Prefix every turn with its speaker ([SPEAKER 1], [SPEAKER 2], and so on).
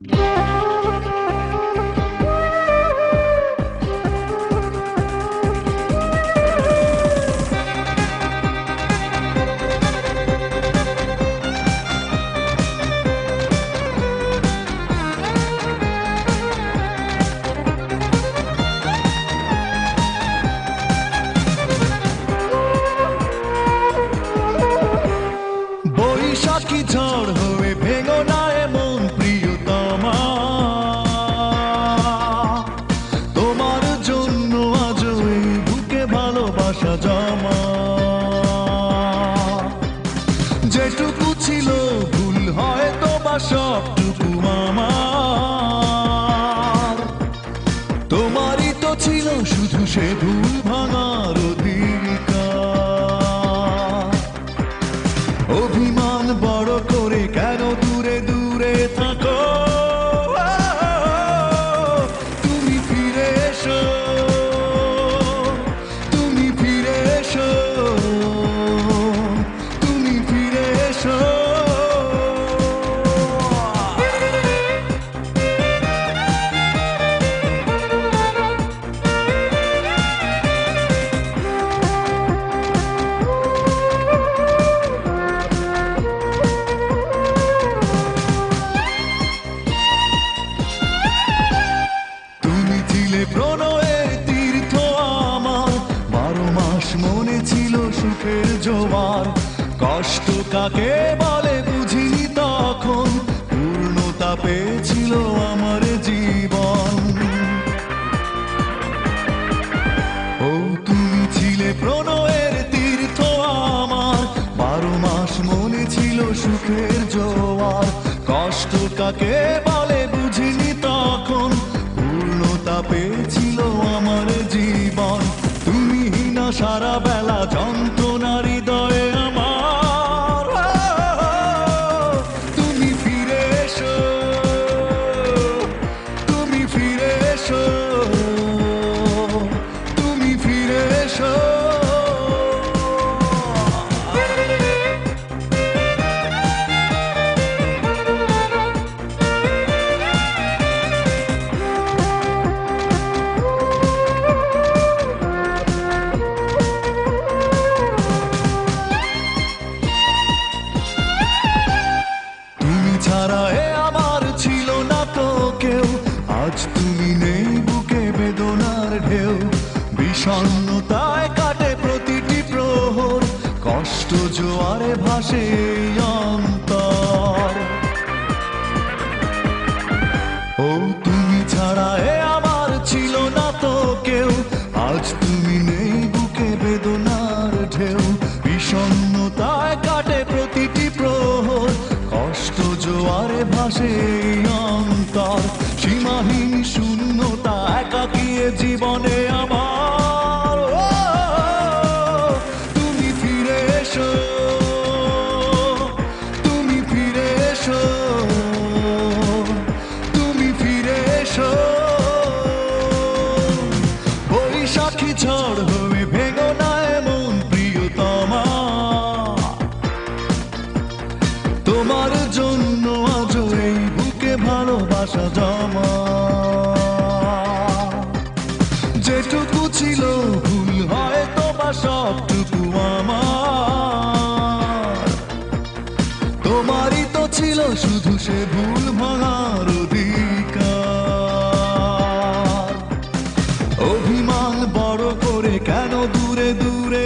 [SPEAKER 1] Yeah. ছিল ভুল হয়তো বা আমার তোমারই তো ছিল শুধু সে ভুল ভাঙার ছিলে প্রণয়ের তীর্থ আমার। বারো মাস মনে ছিল সুখের জোয়ার। কষ্ট কাকে বলে বুঝিনি তখন। পূর্ণতা পেয়েছিল আমার জীবন। ও তুমি ছিলে প্রণয়ের তীর্থ আমার। বারো মাস মনে ছিল সুখের জোয়ার। কষ্ট কাকে বলে বুঝিনি পূর্ণতা আজ তুমি নেই বুকে বেদনার ঢেউ। বিষণ্ণতায় কাটে প্রতিটি প্রহর। কষ্ট জোয়ারে ভাসে অন্তর। ও তুমি ছাড়া এ আমার ছিল না তো কেউ। আজ তুমি নেই বুকে বেদনার ঢেউ। বিষণ্ণতায় কাটে প্রতিটি প্রহর। কষ্ট জোয়ারে ভাসে ভালোবাসা জমা। যেটুকু ছিল ভুল হয়তো বা সবটুকু আমার। তোমারই তো ছিল শুধু সে ভুল ভাঙার অধিকার। অভিমান বড় করে কেন দূরে দূরে